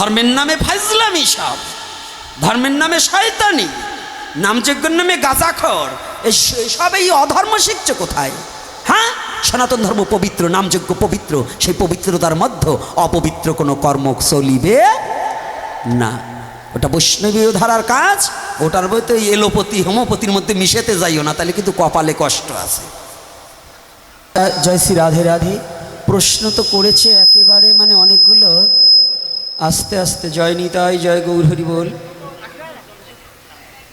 ধর্মের নামে ফাইজলামি সব, ধর্মের নামে শয়তানি নামযজ্ঞের নামে গাঁজাখর সব এই অধর্ম শিখছে কোথায়? হ্যাঁ? সনাতন ধর্ম পবিত্র নামযজ্ঞ পবিত্র, সেই পবিত্রতার মধ্যে অপবিত্র কোনো কর্ম চলিবে না। ওটা বৈষ্ণবীয় ধারার কাজ, ওটার বইতে এলোপতি, হোমোপতির মধ্যে মিশেতে যাইও না, তাহলে কিন্তু কপালে কষ্ট আছে। জয় শ্রী রাধে রাধে। প্রশ্ন তো করেছে একেবারে মানে অনেকগুলো আস্তে আস্তে জয় নিতাই, জয় গৌর হরি বল।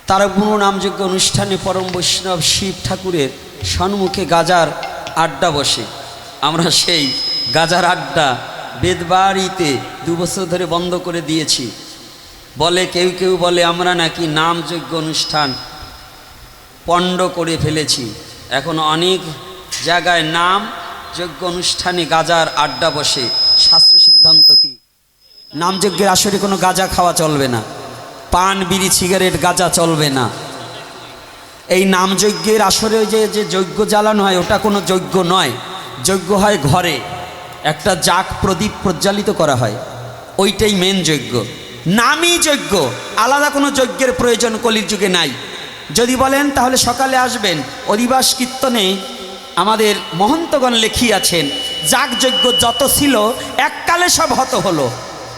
তারা গুরু নামযোগ্য অনুষ্ঠানে পরম বৈষ্ণব শিব ঠাকুরের সন্মুখে গাজার আড্ডা বসে। আমরা সেই গাজার আড্ডা বেদবাড়িতে দু বছর ধরে বন্ধ করে দিয়েছি। বলে, কেউ কেউ বলে, আমরা নাকি নামযোগ্য অনুষ্ঠান পণ্ড করে ফেলেছি। এখন অনেক জায়গায় নাম যোগ্য অনুষ্ঠানে গাজার আড্ডা বসে। শাস্ত্র সিদ্ধান্ত নামযজ্ঞের আসরে কোনো গাঁজা খাওয়া চলবে না। পান, বিড়ি, সিগারেট, গাঁজা চলবে না। এই নামযজ্ঞের আসরে যে যে যজ্ঞ জ্বালানো হয়, ওটা কোনো যজ্ঞ নয়। যজ্ঞ হয় ঘরে। একটা জাক প্রদীপ প্রজ্বালিত করা হয়। ওইটাই মেন যজ্ঞ। নামই যজ্ঞ। আলাদা কোনো যজ্ঞের প্রয়োজন কলির যুগে নাই। যদি বলেন, তাহলে সকালে আসবেন। অধিবাস কীর্তনে আমাদের মহন্তগণ লেখিয়াছেন যাগ যজ্ঞ যত ছিল, এককালে সব হত হলো।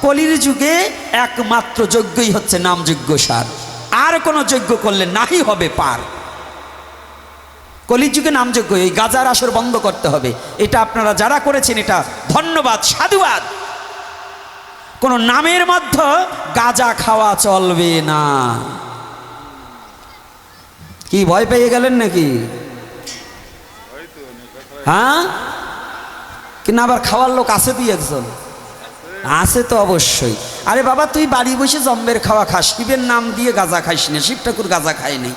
কলির যুগে একমাত্র যজ্ঞই হচ্ছে নামযজ্ঞ সার। আর কোনো যজ্ঞ করলে নাহি হবে পার। কলির যুগে নামযজ্ঞ এই গাজার আসর বন্ধ করতে হবে। এটা আপনারা যারা করেছেন, এটা ধন্যবাদ, সাধুবাদ। কোনো নামের মধ্যে গাজা খাওয়া চলবে না। কি, ভয় পেয়ে গেলেন নাকি? হ্যাঁ? কিনা আবার খাওয়ার লোক আছে তুই একজন। আছে তো অবশ্যই। আরে বাবা, তুই বাড়ি বসে জম্বের খাওয়া খাস। শিবের নাম দিয়ে গাজা খাইস না। শিব ঠাকুর গাজা খায় নাই।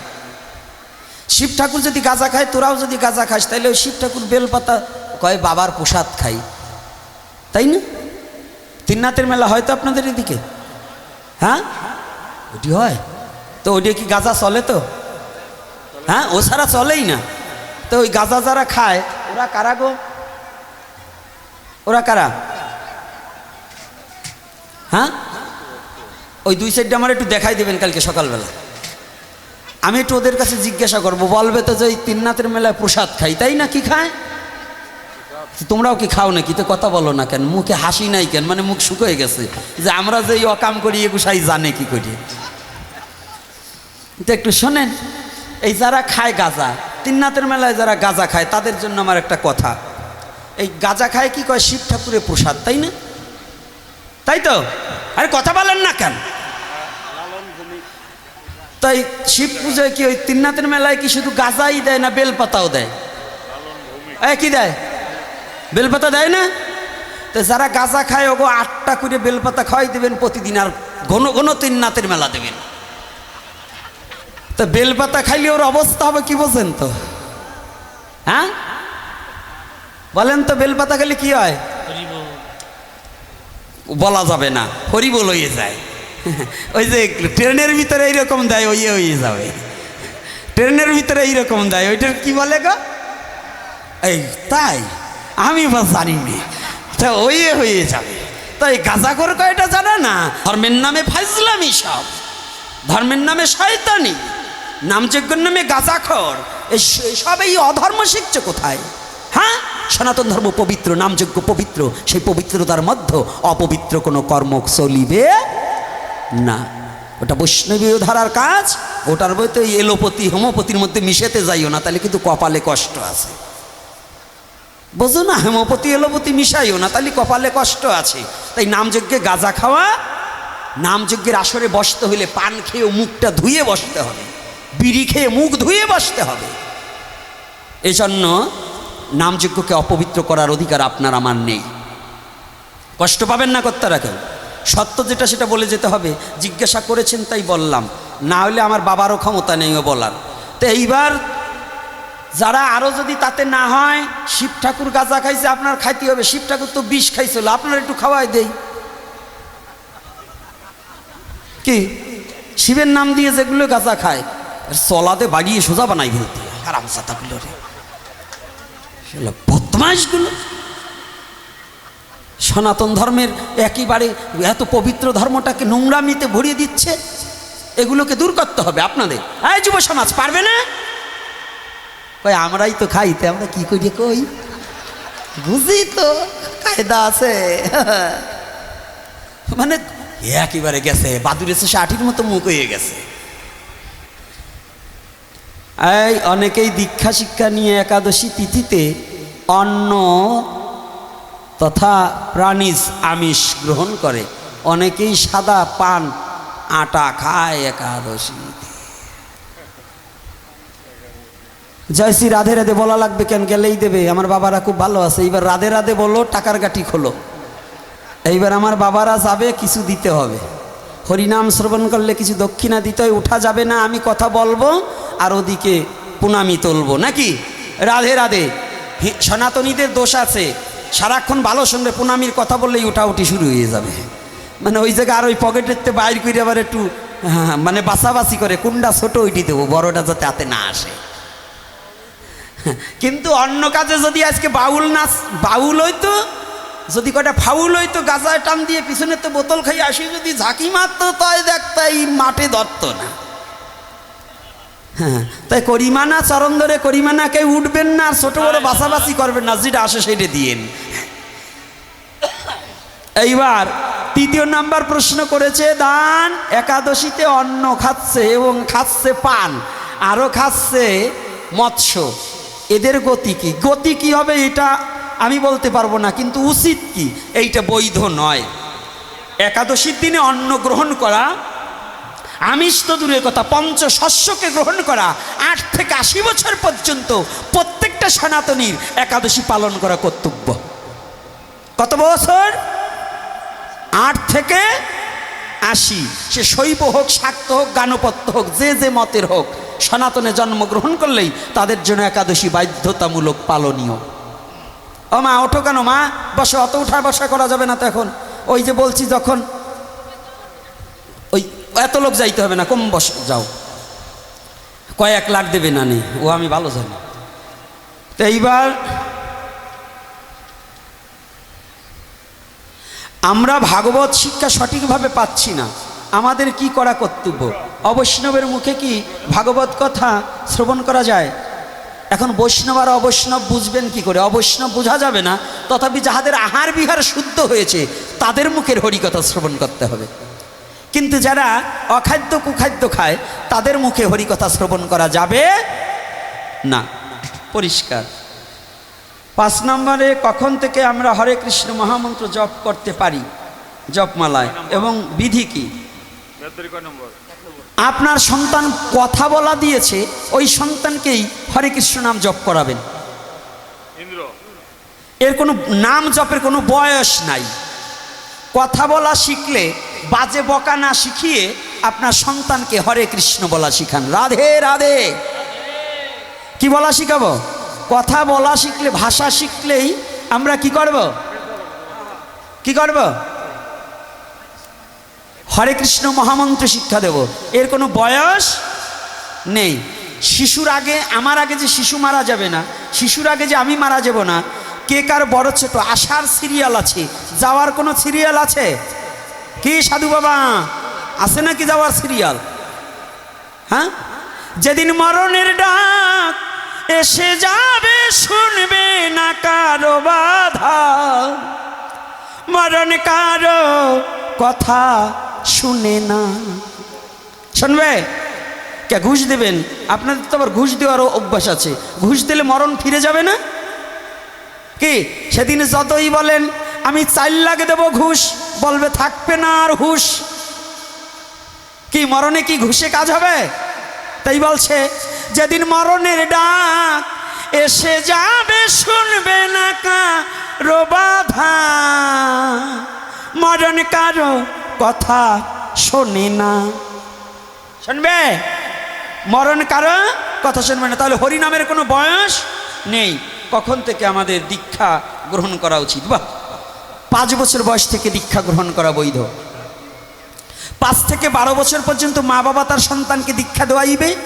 শিব ঠাকুর যদি গাজা খায়, তোরাও যদি গাজা খাস তাহলে ওই শিব ঠাকুর বেলপাতা কয় বাবার প্রসাদ খাই। তাই না? তিননাথের মেলা হয়তো আপনাদের এদিকে? হ্যাঁ? ওটি হয়? তো ওটি কি গাজা চলে তো? হ্যাঁ ও ছাড়া চলেই না। তো ওই গাজা যারা খায়, ওরা কারা গো? ওরা কারা? হ্যাঁ? ওই দুই সাইডটা আমার একটু দেখাই দেবেন কালকে সকালবেলা। আমি একটু ওদের কাছে জিজ্ঞাসা করব, বলবে তো যে ওই তিননাথের মেলায় প্রসাদ খাই, তাই না কি খায়? তোমরাও কি খাও নাকি? তো কথা বলো না কেন, মুখে হাসি নাই কেন? মানে মুখ শুকিয়ে গেছে। যে আমরা যে অকাম করি এগুসাই জানে কি করি? তো একটু শোনেন, এই যারা খায় গাজা তিননাথের মেলায় যারা গাজা খায়, তাদের জন্য আমার একটা কথা। এই গাজা খায় কি কয়? শিব ঠাকুরের প্রসাদ, তাই না? তাই তো? আরে কথা বলেন না কেন? তাই শিব পুজোয় কি ওই তিননাথের মেলায় কি শুধু গাজাই দেয় না বেলপাতাও দেয়? এ, কি দেয়? বেলপাতা দেয় না? তো যারা গাজা খায়, ওগো আটটা করে বেলপাতা খাওয়াই দেবেন প্রতিদিন, আর ঘন ঘন তিননাথের মেলা দেবেন। তো বেলপাতা খাইলে ওর অবস্থা হবে কি বোঝেন তো? হ্যাঁ? বলেন তো বেলপাতা খেলে কি হয়? বলা যাবে না হরিবল হয়ে যায়। ওই যে ট্রেনের ভিতরে এইরকম দেয় ওই হয়ে যাবে। ট্রেনের ভিতরে এইরকম দেয় ওইটার কি বলে গো? এই, তাই? আমি বা জানি না। তা ওই হয়ে যাবে। তাই গাঁজা করে কয়টা জানে না? ধর্মের নামে ফাইজলামি সব। ধর্মের নামে শয়তানি। নামযজ্ঞের নামে গাজাখর এই সব এই অধর্ম শিখছে কোথায়? হ্যাঁ? সনাতন ধর্ম পবিত্র, নামযজ্ঞ পবিত্র, সেই পবিত্রতার মধ্যে অপবিত্র কোনো কর্ম চলিবে না। ওটা বৈষ্ণবীয় ধারার কাজ, ওটার বইতে ওই এলোপতি, হোমোপতির মধ্যে মিশেতে যাইও না, তাহলে কিন্তু কপালে কষ্ট আছে। বোঝো না, হেমোপতি, এলোপতি মিশাইও না, তাহলে কপালে কষ্ট আছে। তাই নামযজ্ঞে গাঁজা খাওয়া, নামযজ্ঞের আসরে বসতে হলে পান খেয়ে মুখটা ধুয়ে বসতে হবে, বিড়ি খেয়ে মুখ ধুয়ে বসতে হবে। এজন্য নামযজ্ঞকে অপবিত্র করার অধিকার আপনার, আমার নেই। কষ্ট পাবেন না কর্তারা কেউ সত্য যেটা, সেটা বলে যেতে হবে। জিজ্ঞাসা করেছেন, তাই বললাম। না হলে আমার বাবারও ক্ষমতা নেই ও বলার। তো এইবার যারা আরও যদি তাতে না হয়, শিব ঠাকুর গাঁজা খাইছে, আপনার খাইতে হবে। শিব ঠাকুর তো বিষ খাইছিল, আপনার একটু খাওয়াই দেই। কি? শিবের নাম দিয়ে যেগুলো গাঁজা খায় চলাতে বাড়িয়ে সোজা বানাই ফেলতে আরাম সাতাগুলো রে বদমাইশগুলো সনাতন ধর্মের একেবারে এত পবিত্র ধর্মটাকে নোংরামিতে ভরিয়ে দিচ্ছে, এগুলোকে দূর করতে হবে আপনাদের। এই যুব সমাজ, পারবে না? কই আমরাই তো খাইতে আমরা কি করি কই? বুঝি তো, কায়দা আছে। মানে একেবারে গেছে বাদুর এসে আঠির মতো মুখ হয়ে গেছে। এই, অনেকেই দীক্ষা শিক্ষা নিয়ে একাদশী তিথিতে অন্ন তথা প্রাণীজ আমিষ গ্রহণ করে। অনেকেই সাদা পান, আটা খায় একাদশী জয় শ্রী রাধে রাধে বলা লাগবে কেন? গেলেই দেবে। আমার বাবারা খুব ভালো আছে। এইবার রাধে রাধে বলো, টাকার গাটি খোলো। এইবার আমার বাবারা যাবে, কিছু দিতে হবে। হরিনাম শ্রবণ করলে কিছু দক্ষিণা দিতে হয় উঠা যাবে না আমি কথা বলব আর ওদিকে পুনামি তুলবো নাকি? রাধে রাধে। সনাতনীদের দোষ আছে। সারাক্ষণ ভালো শুনবে পুনামির কথা বললেই উঠাউটি শুরু হয়ে যাবে। মানে ওই জায়গায় আর ওই পকেটের বাইর করে আবার একটু হ্যাঁ, মানে বাসাবাসি করে কোনটা ছোট ওইটি দেবো বড়টা যাতে হাতে না আসে। কিন্তু অন্য কাজে যদি আজকে বাউল নাচ বাউল হইতো যদি কটা ফাউল হইতো, গাজায় টান দিয়ে পিছনে তো বোতল খাই আসি, যদি ঝাঁকি মারতো, তাই দেখতো এই মাঠে ধরতো না। হ্যাঁ তাই করিমানা চরণ ধরে করিমানা কেউ উঠবেন না, আর ছোট বড় বাসাবাসি করবেন না, যেটা আসে সেটা দিয়েন। এইবার তৃতীয় নাম্বার প্রশ্ন করেছে, দান একাদশীতে অন্ন খাচ্ছে এবং খাচ্ছে পান আরও খাচ্ছে মৎস্য। এদের গতি কি? গতি কি হবে এটা আমি বলতে পারব না, কিন্তু উচিত কি? এইটা বৈধ নয়। একাদশীর দিনে অন্ন গ্রহণ করা, আমিষ তো দূরের কথা পঞ্চ শস্যকে গ্রহণ করা, আট থেকে আশি বছর পর্যন্ত প্রত্যেকটা সনাতনীর একাদশী পালন করা কর্তব্য। কত বছর? আট থেকে আশি। সে শৈব হোক, শাক্ত হোক, গানপত্য হোক, যে যে মতের হোক, সনাতনে জন্মগ্রহণ করলেই তাদের জন্য একাদশী বাধ্যতামূলক পালনীয়। ও মা, ওঠো কেন মা? বসে, অত উঠা বসা করা যাবে না তো এখন। ওই যে বলছি যখন, ওই এত লোক যাইতে হবে না, কম বস, যাও। কয়েক লাখ দেবে না নে ও আমি ভালো জানি। তো এইবার আমরা ভাগবত শিক্ষা সঠিকভাবে পাচ্ছি না। আমাদের কি করা কর্তব্য? অবৈষ্ণবের মুখে কি ভাগবত কথা শ্রবণ করা যায়? এখন বৈষ্ণব আর অবৈষ্ণব বুঝবেন কি করে? অবৈষ্ণব বোঝা যাবে না তথাপি যাহাদের আহার বিহার শুদ্ধ হয়েছে তাদের মুখের হরিকথা শ্রবণ করতে হবে। কিন্তু যারা অখাদ্য কুখাদ্য খায় তাদের মুখে হরিকথা শ্রবণ করা যাবে না। পরিষ্কার। পাঁচ নম্বরে কখন থেকে আমরা হরে কৃষ্ণ মহামন্ত্র জপ করতে পারি? জপমালায়। এবং বিধি কি? আপনার সন্তান কথা বলা দিয়েছে ওই সন্তানকেই হরে কৃষ্ণ নাম জপ করাবেন। এর কোনো নাম জপের কোনো বয়স নাই। কথা বলা শিখলে বাজে বকা না শিখিয়ে আপনার সন্তানকে হরে কৃষ্ণ বলা শিখান। রাধে রাধে। কি বলা শিখাবো? কথা বলা শিখলে ভাষা শিখলেই আমরা কি করব? কি করব? হরে কৃষ্ণ মহামন্ত্র শিক্ষা দেব। এর কোনো বয়স নেই। শিশুর আগে, আমার আগে যে শিশু মারা যাবে না, শিশুর আগে যে আমি মারা যাব না, কে কার বড় ছোট আসার সিরিয়াল আছে? যাওয়ার কোনো সিরিয়াল আছে? কি সাধু বাবা? আছে নাকি যাওয়ার সিরিয়াল হ্যাঁ? যেদিন মরণের ডাক এসে যাবে, শুনবে না কারও বাধা। মরণ কারও কথা শুনে না। শুনবে? কে ঘুষ দেবেন? আপনাদের তো আবার ঘুষ দেওয়ারও অভ্যাস আছে। ঘুষ দিলে মরণ ফিরে যাবে না? কি? সেদিন যতই বলেন, আমি চার লাখ দেবো ঘুষ। বলবে, থাকবে না আর হুশ। কি, মরণে কি ঘুষে কাজ হবে? তাই বলছে, যেদিন মরণের ডাক এসে যাবে, শুনবে না কারও বাধা। মরণ কারও কথা শোনে না। শুনবে? মরণ কারও? কথা শুনবে না। তাহলে হরিনামের কোনো বয়স নেই। কখন থেকে আমাদের দীক্ষা গ্রহণ করা উচিত? বাহ পাঁচ বছর বয়স থেকে দীক্ষা গ্রহণ করা বৈধ। পাঁচ থেকে বারো বছর পর্যন্ত মা বাবা তার সন্তানকে দীক্ষা দেওয়াইবে।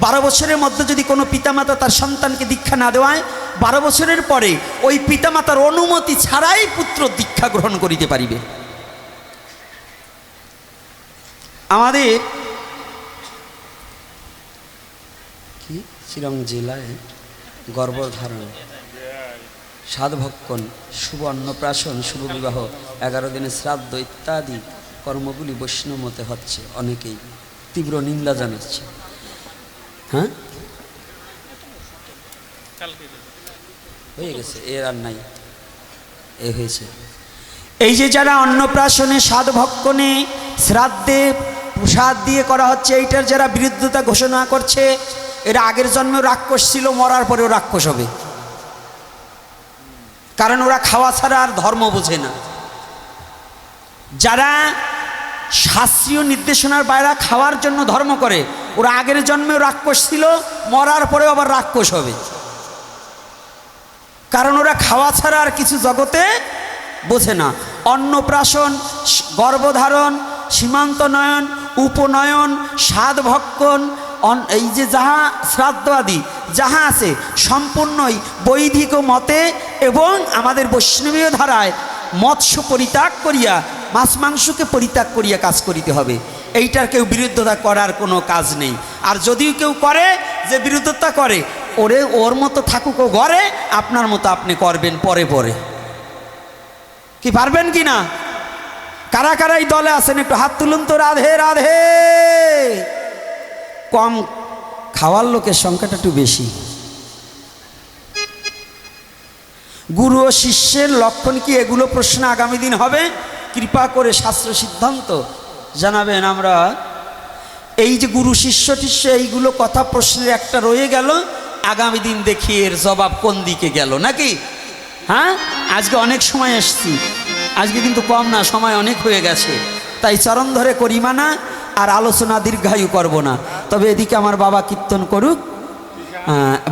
বারো বছরের মধ্যে যদি কোনো পিতামাতা তার সন্তানকে দীক্ষা না দেওয়ায়, বারো বছরের পরে ওই পিতামাতার অনুমতি ছাড়াই পুত্র দীক্ষা গ্রহণ করিতে পারিবে। আমাদের শিলং জেলায় গর্ভধারণ। সাধভক্ষণ, শুভ অন্নপ্রাশন, শুভ বিবাহ, এগারো দিনের শ্রাদ্ধ ইত্যাদি কর্মগুলি বৈষ্ণব মতে হচ্ছে, অনেকেই তীব্র নিন্দা জানাচ্ছে। হ্যাঁ? হয়ে গেছে, এর আর নাই, এ হয়েছে। এই যে যারা অন্নপ্রাশনে, সাধভক্ষণে শ্রাদ্ধে প্রসাদ দিয়ে করা হচ্ছে, এইটার যারা বিরুদ্ধতা ঘোষণা করছে এরা আগের জন্মেও রাক্ষস ছিল, মরার পরেও রাক্ষস হবে। কারণ ওরা খাওয়া ছাড়া আর ধর্ম বোঝে না। যারা শাস্ত্রীয় নির্দেশনার বাইরে খাওয়ার জন্য ধর্ম করে, ওরা আগের জন্মেও রাক্ষস ছিল, মরার পরেও আবার রাক্ষস হবে। কারণ ওরা খাওয়া ছাড়া আর কিছু জগতে বোঝে না। অন্নপ্রাশন, গর্ভধারণ সীমান্তনয়ন উপনয়ন, সাধভক্ষণ এই যে যাহা শ্রাদ্ধ আদি যাহা আছে, সম্পূর্ণই বৈদিক মতে এবং আমাদের বৈষ্ণবীয় ধারায় মৎস্য পরিত্যাগ করিয়া, মাছ মাংসকে পরিত্যাগ করিয়া কাজ করিতে হবে। এইটার কেউ বিরুদ্ধতা করার কোনো কাজ নেই। আর যদিও কেউ করে, যে বিরুদ্ধতা করে, ওরে, ওর মতো থাকুক ও ঘরে, আপনার মতো আপনি করবেন পরে পরে। কি পারবেন কি না? কারা কারা এই দলে আছেন? একটু হাত তুলুন তো, রাধে রাধে! কম খাওয়ার লোকের সংখ্যাটা একটু বেশি। গুরু ও শিষ্যের লক্ষণ কি? এগুলো প্রশ্ন আগামী দিন হবে। কৃপা করে শাস্ত্র সিদ্ধান্ত জানাবেন আমরা। এই যে গুরু শিষ্য টিষ্য, এইগুলো কথা প্রশ্নের একটা রয়ে গেল। আগামী দিন দেখি এর জবাব কোন দিকে গেল, নাকি? হ্যাঁ? আজকে অনেক সময় এসছি। আজকে কিন্তু কম না, সময় অনেক হয়ে গেছে। তাই চরণ ধরে করি মানা আর আলোচনা দীর্ঘায়ু করব না। তবে এদিকে আমার বাবা কীর্তন করুক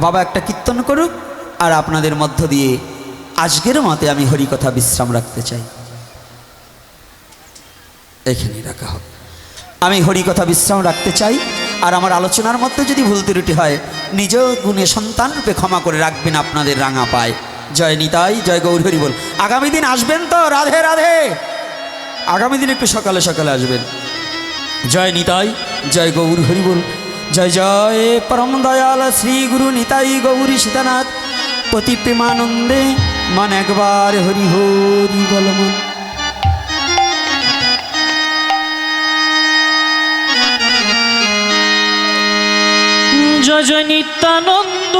বাবা একটা কীর্তন করুক, আর আপনাদের মধ্য দিয়ে আজকের মতে আমি হরিকথা বিশ্রাম রাখতে চাই। এখানেই রাখা হোক। আমি হরিকথা বিশ্রাম রাখতে চাই, আর আমার আলোচনার মধ্যে যদি ভুল ত্রুটি হয়, নিজ গুণে সন্তান রূপে ক্ষমা করে রাখবেন আপনাদের রাঙা পায়। জয় নিতাই, জয় গৌর হরি বল। আগামী দিন আসবেন তো? রাধে রাধে! আগামী দিন একটু সকালে সকালে আসবেন। জয় নিতাই, জয় গৌর হরি বল। জয় জয় পরম দয়াল শ্রী গুরু নিতাই গৌরী সীতানাথ। পতি প্রেমানন্দে মান একবার হরি হরি বল জয় জয় নিত্যানন্দ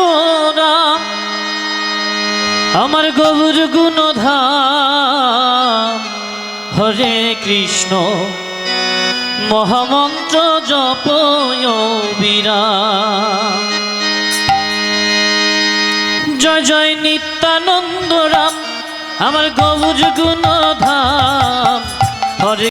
রাম, আমার গৌর গুণধাম। হরে কৃষ্ণ। মহামন্ত্র জপ বিরাম। জয় জয় নিত্যানন্দ রাম আমার গৌর গুণধাম।